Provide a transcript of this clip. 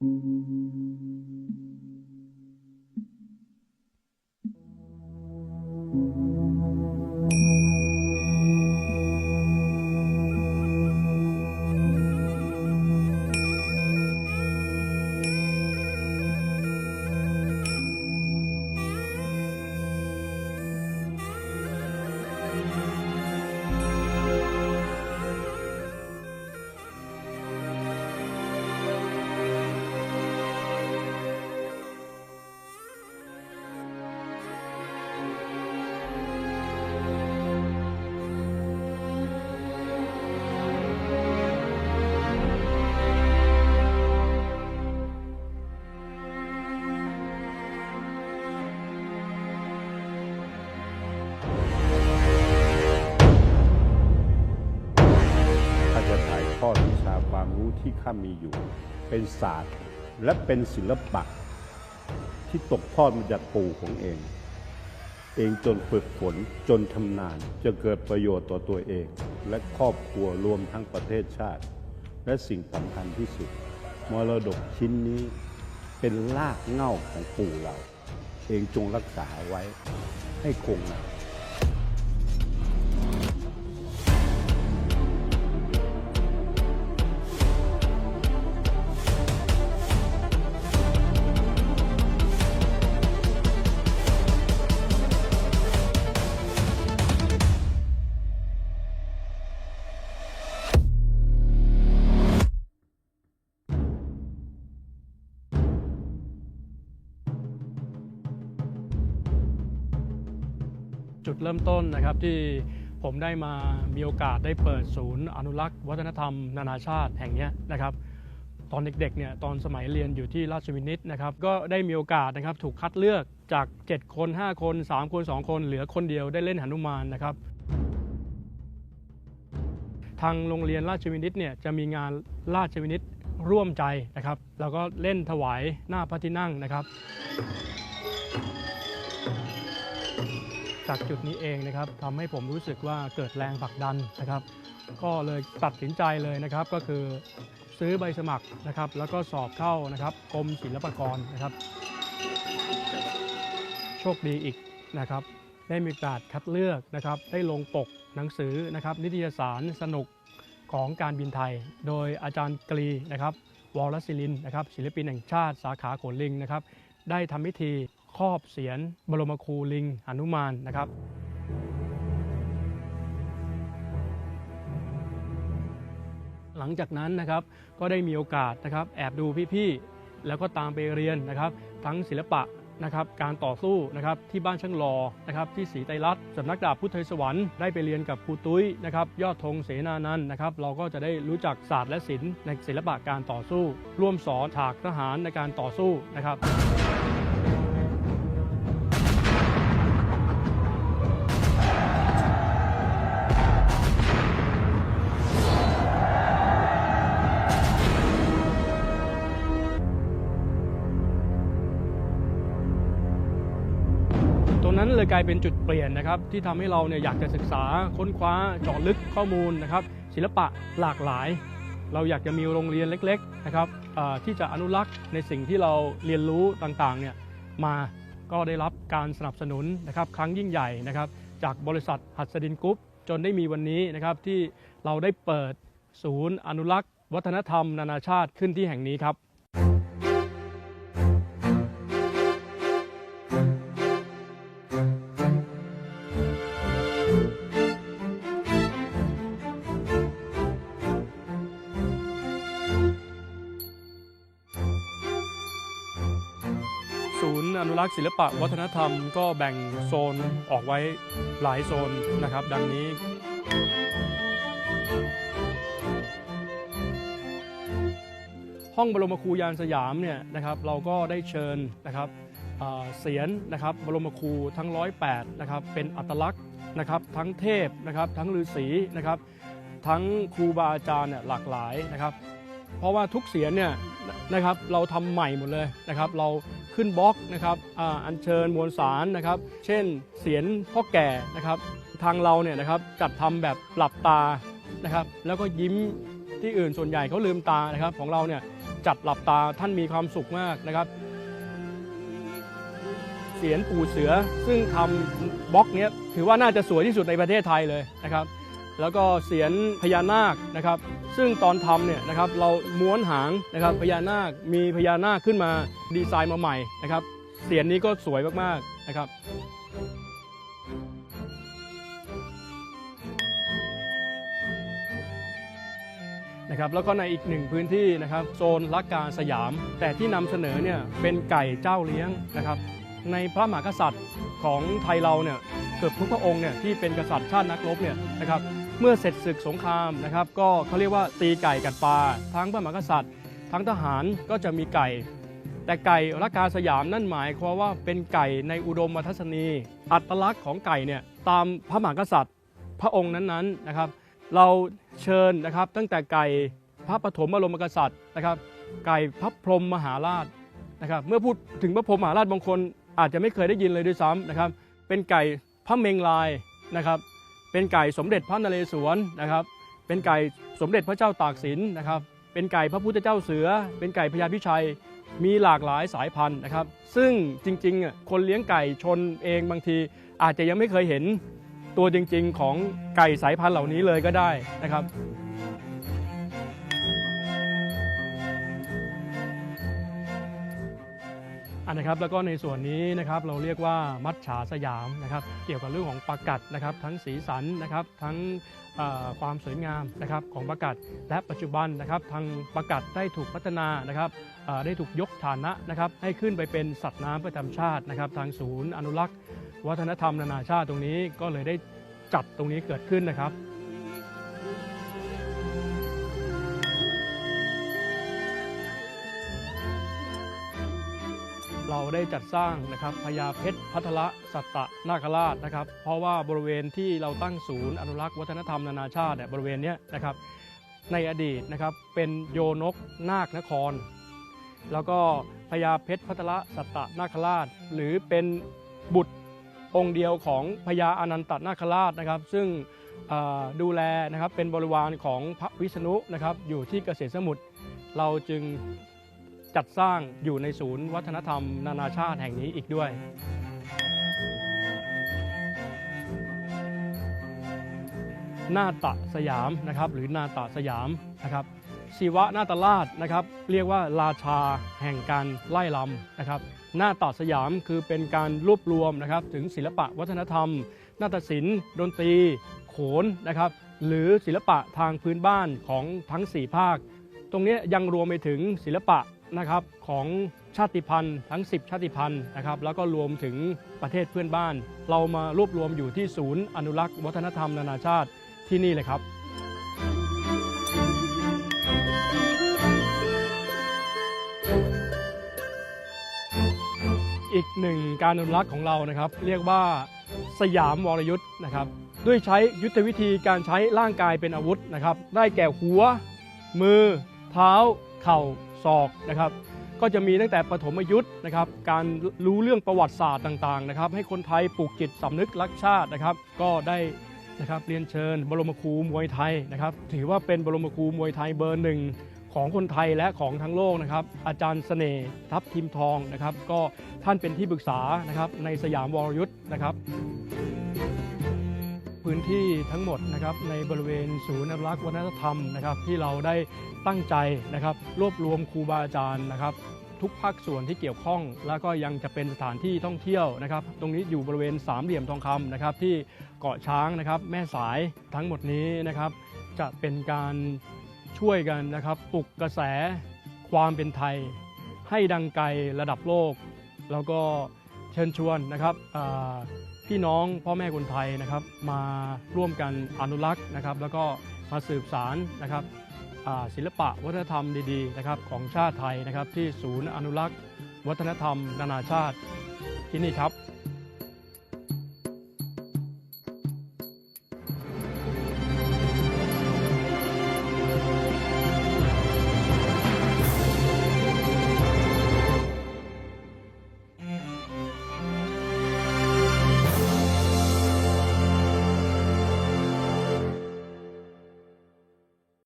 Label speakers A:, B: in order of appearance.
A: Thank you. ทอดวิชาความรู้ที่ข้ามีอยู่ เป็นศาสตร์และเป็นศิลปะ ที่ตกทอดมาจากปู่ของเอง เองจนฝึกฝนจนชำนาญจะเกิดประโยชน์ต่อตัวเอง และครอบครัวรวมทั้งประเทศชาติ และสิ่งสำคัญที่สุด มรดกชิ้นนี้เป็นรากเหง้าของปู่เรา เองจงรักษาไว้ให้คงนาน
B: เริ่มต้นนะครับที่ผมได้มามีโอกาสได้เปิดศูนย์อนุรักษ์ วัฒนธรรม นานาชาติแห่งนี้นะครับ ตอนเด็กๆเนี่ยตอนสมัยเรียนอยู่ที่ราชวินิตนะครับก็ได้มีโอกาสนะครับถูกคัดเลือกจาก 7 คน 5 คน 3 คน 2 คน เหลือคนเดียวได้เล่นหนุมานนะครับ ทางโรงเรียนราชวินิตเนี่ยจะมีงานราชวินิตร่วมใจนะครับ แล้วก็เล่นถวายหน้าพระที่นั่งนะครับ จากจุดนี้เองนะครับทำให้ผมรู้สึกว่าเกิดแรงผลักดันนะครับ ก็เลยตัดสินใจเลยนะครับ ก็คือซื้อใบสมัครนะครับ แล้วก็สอบเข้านะครับกรมศิลปากรนะครับ โชคดีอีกนะครับ ได้มีโอกาสคัดเลือกนะครับ ได้ลงปกหนังสือนะครับ นิตยสารสนุกของการบินไทย โดยอาจารย์กรีนะครับวรศิลินนะครับศิลปินแห่งชาติสาขาขนลิงนะครับ ได้ทำพิธีครอบเสียนบรมครูลิงหนุมานนะครับหลังจากนั้นนะครับก็ได้มีโอกาสนะครับแอบดูพี่ๆแล้วก็ตามไปเรียนนะครับ ทั้งศิลปะนะครับการต่อสู้นะครับที่บ้านช่างรอนะครับที่ศรีไตรรัตน์สำนักดาบพุทธสวรรค์ได้ไปเรียนกับครูตุ้ยนะครับยอดธงเสนานันนะครับเราก็จะได้รู้จักศาสตร์และศิลป์ในศิลปะการต่อสู้ ร่วมสอนฉากทหารในการต่อสู้นะครับ เลยกลายเป็นจุดเปลี่ยนนะครับที่ทำให้เราเนี่ยอยากจะศึกษาค้นคว้าเจาะลึกข้อมูลนะครับศิลปะหลากหลาย เราอยากจะมีโรงเรียนเล็กๆนะครับที่จะอนุรักษ์ในสิ่งที่เราเรียนรู้ต่างๆเนี่ยมาก็ได้รับการสนับสนุนนะครับครั้งยิ่งใหญ่นะครับจากบริษัทหัสดินกรุ๊ปจนได้มีวันนี้นะครับที่เราได้เปิดศูนย์อนุรักษ์ วัฒนธรรมนานาชาติขึ้นที่แห่งนี้ครับ อนุรักษ์ศิลปะวัฒนธรรมก็แบ่งโซนออกไว้หลายโซนนะครับ ดังนี้ห้องบรมครูยานสยามเนี่ยนะครับเราก็ได้เชิญนะครับเสียนนะครับบรมครูทั้ง 108นะครับเป็นอัตลักษณ์นะครับทั้งเทพนะครับทั้งฤาษีนะครับทั้งครูบาอาจารย์เนี่ยหลากหลายนะครับ เพราะว่าทุกเสียงเนี่ยนะครับเราทำใหม่หมดเลยนะครับ เรา ขึ้นบล็อกนะครับอาอัญเชิญมวลสารนะครับ เช่นเสียงพ่อแก่นะครับ ทางเราเนี่ยนะครับจัดทำแบบหลับตานะครับ แล้วก็ยิ้มที่อื่นส่วนใหญ่เขาลืมตานะครับ ของเราเนี่ยจัดหลับตาท่านมีความสุขมากนะครับ เสียนปู่เสือซึ่งทำบล็อกเนี้ยถือว่าน่าจะสวยที่สุดในประเทศไทยเลยนะครับ แล้วก็เสียนพญานาคนะครับ ซึ่งตอนทำเนี่ยนะครับเราม้วนหางนะครับพญานาคมีพญานาคขึ้นมาดีไซน์มาใหม่นะครับเสียนนี้ก็สวยมากๆนะครับนะครับแล้วก็ในอีกหนึ่งพื้นที่นะครับโซนลักกาสยาม แต่ที่นำเสนอเนี่ยเป็นไก่เจ้าเลี้ยงนะครับ ในพระมหากษัตริย์ของไทยเราเนี่ยเกือบทุกพระองค์เนี่ยที่เป็นกษัตริย์ชาตินักรบเนี่ยนะครับ เมื่อเสร็จศึกสงครามนะครับ ก็เขาเรียกว่าตีไก่กัดปลาทั้งพระมหากษัตริย์ ทั้งทหารก็จะมีไก่ แต่ไก่รักกาสยามนั่นหมายความว่าเป็นไก่ในอุดมทัศนี อัตลักษณ์ของไก่เนี่ยตามพระมหากษัตริย์พระองค์นั้นๆนะครับ เราเชิญนะครับตั้งแต่ไก่พระปฐมบรมกษัตริย์นะครับ ไก่พระพรหมมหาราชนะครับเมื่อพูดถึงพระพรหมมหาราชบางคนอาจจะไม่เคยได้ยินเลยด้วยซ้ำนะครับ เป็นไก่พระเมงลายนะครับ เป็นไก่สมเด็จพระนเรศวรนะครับ เป็นไก่สมเด็จพระเจ้าตากสินนะครับ เป็นไก่พระพุทธเจ้าเสือ เป็นไก่พญาพิชัย มีหลากหลายสายพันธุ์นะครับ ซึ่งจริงๆ คนเลี้ยงไก่ชนเองบางทีอาจจะยังไม่เคยเห็นตัวจริง ๆ ของไก่สายพันธุ์เหล่านี้เลยก็ได้นะครับ อันนะครับแล้วก็ในส่วนนี้นะครับเราเรียกว่ามัดฉาสยามนะครับ เกี่ยวกับเรื่องของปลากัดนะครับ ทั้งสีสันนะครับทั้งความสวยงามนะครับของปลากัดและปัจจุบันนะครับทางปลากัดได้ถูกพัฒนานะครับได้ถูกยกฐานะนะครับให้ขึ้นไปเป็นสัตว์น้ำประจำชาตินะครับ ทางศูนย์อนุรักษ์ วัฒนธรรมนานาชาติตรงนี้ก็เลยได้จัดตรงนี้เกิดขึ้นนะครับ เราได้จัดสร้างนะครับพญาเพชรพัทละสัตตนาคราชนะครับ เพราะว่าบริเวณที่เราตั้งศูนย์อนุรักษ์วัฒนธรรมนานาชาติเนี่ยบริเวณนี้นะครับ ในอดีตนะครับเป็นโยนกนาคนคร แล้วก็พญาเพชรพัทละสัตตนาคราช หรือเป็นบุตรองค์เดียวของพญาอนันตนาคราชนะครับ ซึ่งดูแลนะครับเป็นบริวารของพระวิษณุนะครับอยู่ที่เกษตรสมุทรเราจึง จัดสร้างอยู่ในศูนย์วัฒนธรรม นานาชาติแห่งนี้อีกด้วย นาตะสยามนะครับหรือนาตะสยามนะครับศิวะนาตราชนะครับเรียกว่าราชาแห่งการไล่ลำนะครับนาตะสยามคือเป็นการรวบรวมนะครับถึงศิลปะวัฒนธรรม นาฏศิลป์ดนตรี โขนนะครับหรือศิลปะทางพื้นบ้านของทั้ง 4 ภาค ตรงนี้ยังรวมไปถึงศิลปะ นะครับของชาติพันธุ์ทั้ง 10 ชาติพันธุ์นะครับแล้วก็รวมถึงประเทศเพื่อนบ้าน เรามารวบรวมอยู่ที่ศูนย์อนุรักษ์ วัฒนธรรมนานาชาติที่นี่เลยครับอีกหนึ่งการอนุรักษ์ของเรานะครับ เรียกว่าสยามวรยุทธ์นะครับ ด้วยใช้ยุทธวิธีการใช้ร่างกายเป็นอาวุธนะครับ ได้แก่หัว มือ เท้า เข่า ศอกนะครับก็จะมีตั้งแต่ปฐมยุทธ์นะครับ การรู้เรื่องประวัติศาสตร์ต่างๆนะครับ ให้คนไทยปลูกจิตสำนึกรักชาตินะครับ ก็ได้นะครับเรียนเชิญบรมครูมวยไทยนะครับ ถือว่าเป็นบรมครูมวยไทยเบอร์หนึ่งของคนไทยและของทั้งโลกนะครับ อาจารย์เสน่ห์ทัพทิมทองนะครับ ก็ท่านเป็นที่ปรึกษานะครับในสยามวรยุทธ์นะครับ พื้นที่ทั้งหมดนะครับในบริเวณศูนย์อนุรักษ์วัฒนธรรมนะครับที่เราได้ตั้งใจนะครับ รวบรวมครูบาอาจารย์นะครับ ทุกภาคส่วนที่เกี่ยวข้อง แล้วก็ยังจะเป็นสถานที่ท่องเที่ยวนะครับ ตรงนี้อยู่บริเวณสามเหลี่ยมทองคำนะครับ ที่เกาะช้างนะครับ แม่สายทั้งหมดนี้นะครับ จะเป็นการช่วยกันนะครับปลุกกระแสความเป็นไทย ให้ดังไกลระดับโลก แล้วก็ เชิญชวนนะครับพี่น้องพ่อแม่คนไทยนะครับมาร่วมกันอนุรักษ์นะครับ แล้วก็มาสืบสารนะครับศิลปะวัฒนธรรมดีๆนะครับของชาติไทยนะครับที่ศูนย์อนุรักษ์ วัฒนธรรม นานาชาติที่นี่ครับ